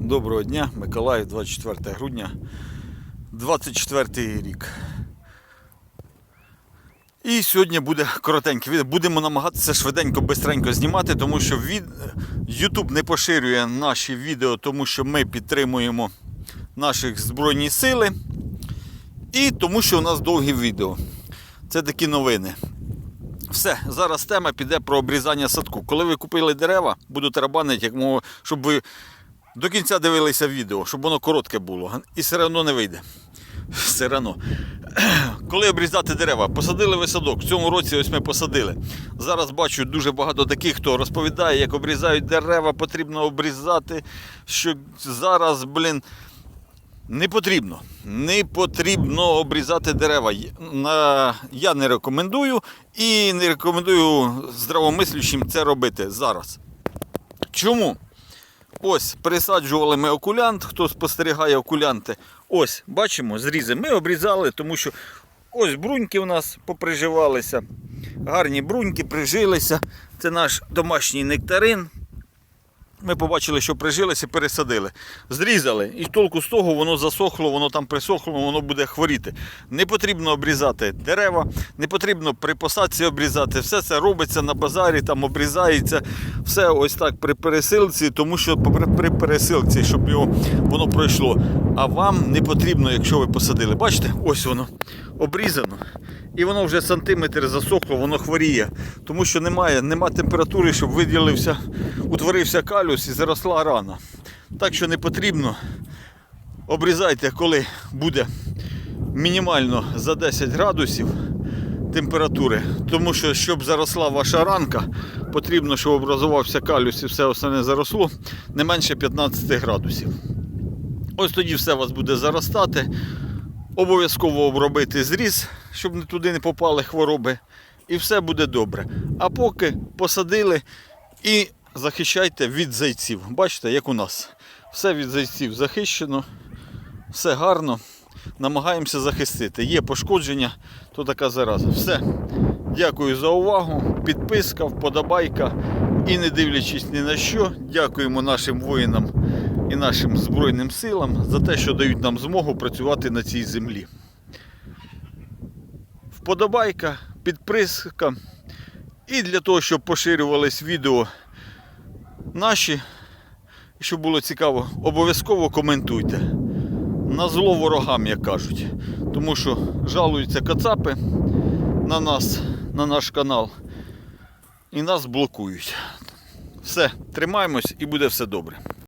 Доброго дня, Миколаїв, 24 грудня, 24 рік. І сьогодні буде коротеньке відео. Будемо намагатися швиденько, бистренько знімати, тому що від... YouTube не поширює наші відео, тому що ми підтримуємо наших Збройні сили. І тому що у нас довгі відео. Це такі новини. Все, зараз тема піде про обрізання садку. Коли ви купили дерева, буду тарабанити, як мого, щоб ви до кінця дивилися відео, щоб воно коротке було. І все одно не вийде. Все одно. Коли обрізати дерева, посадили ви садок. В цьому році ось ми посадили. Зараз бачу дуже багато таких, хто розповідає, як обрізають дерева, потрібно обрізати. Що зараз, блін. Не потрібно. Не потрібно обрізати дерева. Я не рекомендую і не рекомендую здравомислющим це робити зараз. Чому? Ось пересаджували ми окулянт, хто спостерігає окулянти. Ось, бачимо, зрізи. Ми обрізали, тому що ось бруньки у нас поприживалися. Гарні бруньки прижилися. Це наш домашній нектарин. Ми побачили, що прижилися, пересадили. Зрізали. І толку з того воно засохло, воно там присохло, воно буде хворіти. Не потрібно обрізати дерева, не потрібно при посадці обрізати. Все це робиться на базарі, там обрізається. Все ось так при пересилці, тому що при, пересилці, щоб його, воно пройшло. А вам не потрібно, якщо ви посадили. Бачите, ось воно обрізано. І воно вже сантиметр засохло, воно хворіє. Тому що немає, нема температури, щоб виділився, утворився калюс і заросла рана. Так що не потрібно. Обрізайте, коли буде мінімально за 10 градусів температури. Тому що, щоб заросла ваша ранка, потрібно, щоб образувався калюс і все остальне заросло не менше 15 градусів. Ось тоді все у вас буде заростати. Обов'язково обробити зріз, щоб не туди не попали хвороби. І все буде добре. А поки посадили і захищайте від зайців. Бачите, як у нас. Все від зайців захищено, все гарно. Намагаємося захистити. Є пошкодження, то така зараза. Все. Дякую за увагу. Підписка, вподобайка. І не дивлячись ні на що, дякуємо нашим воїнам і нашим Збройним силам за те, що дають нам змогу працювати на цій землі. Вподобайка, підписка. І для того, щоб поширювались відео наші, щоб було цікаво, обов'язково коментуйте. На зло ворогам, як кажуть. Тому що жалуються кацапи на нас, на наш канал. І нас блокують. Все, тримаємось і буде все добре.